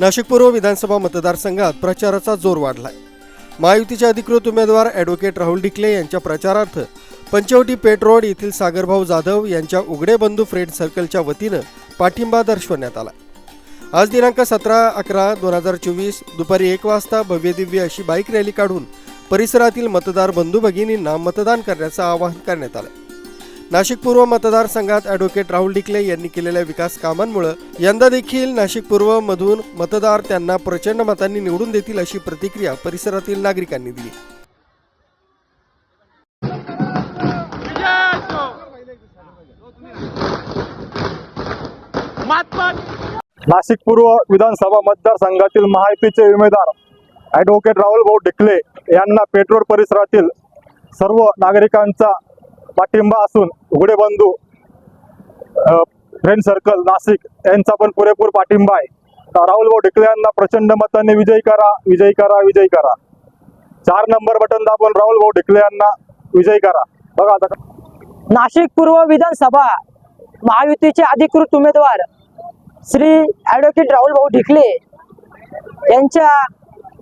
नाशिक पूर्व विधानसभा मतदारसंघात प्रचाराचा जोर वाढलाय. महायुतीचे अधिकृत उमेदवार ॲडव्होकेट राहुल डिकले यांच्या प्रचारार्थ पंचवटी पेट रोड येथील सागरभाऊ जाधव यांच्या उघडे बंधू फ्रेंड सर्कलच्या वतीनं पाठिंबा दर्शवण्यात आला. आज दिनांक सतरा अकरा दोन हजार चोवीस दुपारी एक वाजता भव्यदिव्य अशी बाईक रॅली काढून परिसरातील मतदार बंधू भगिनींना मतदान करण्याचं आवाहन करण्यात आलं. नाशिक पूर्व मतदारसंघात ॲडव्होकेट राहुल डिकले यांनी केलेल्या विकास कामांमुळे यंदा देखील नाशिक पूर्व मधून मतदार त्यांना प्रचंड मतांनी निवडून देतील अशी प्रतिक्रिया परिसरातील नागरिकांनी दिली. नाशिक पूर्व विधानसभा मतदारसंघातील महायुतीचे उमेदवार ॲडव्होकेट राहुल भाऊ डिकले यांना पेट्रोल परिसरातील सर्व नागरिकांचा पाठिंबा असून उघडे बंधू फ्रेंड सर्कल नाशिक यांचा पण पुरेपूर पाठिंबा आहे. राहुल भाऊ डिकले यांना प्रचंड मताने विजयी करा विजयी करा विजयी करा. चार नंबर बटन दाबून राहुल भाऊ ढिकले यांना विजयी करा. बघा आता नाशिक पूर्व विधानसभा महायुतीचे अधिकृत उमेदवार श्री ॲडव्होकेट राहुल भाऊ ढिकले यांच्या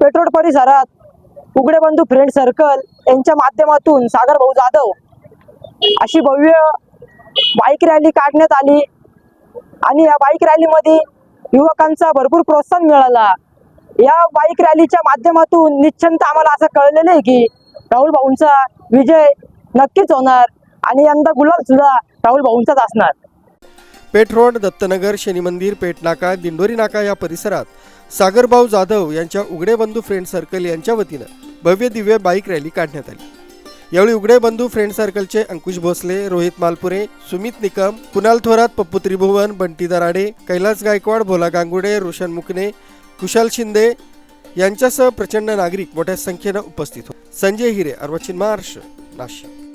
पेट्रोल परिसरात उघडे बंधू फ्रेंड सर्कल यांच्या माध्यमातून सागर भाऊ जाधव अशी भव्य बाईक रॅली काढण्यात आली. आणि या बाईक रॅलीमध्ये युवकांचा भरपूर प्रोत्साहन मिळाला. या बाईक रॅलीच्या माध्यमातून निश्चिंत आम्हाला असं कळलेलं आहे की राहुल भाऊंचा विजय नक्कीच होणार आणि यंदा गुलाब सुद्धा राहुल भाऊंचाच असणार. पेठ रोड दत्तनगर शनी मंदिर पेठ नाका दिंडोरी नाका या परिसरात सागरभाऊ जाधव यांच्या उघडे बंधू फ्रेंड सर्कल यांच्या वतीनं भव्य दिव्य बाईक रॅली काढण्यात आली. यावेळी उघडे बंधू फ्रेंड सर्कलचे अंकुश भोसले रोहित मालपुरे सुमित निकम कुणाल थोरात पप्पू त्रिभुवन बंटी दराडे कैलास गायकवाड भोला गांगुडे रोशन मुकणे कुशाल शिंदे यांच्यासह प्रचंड नागरिक मोठ्या संख्येनं उपस्थित होते. संजय हिरे अर्वचिन महाराष्ट्र नाशिक.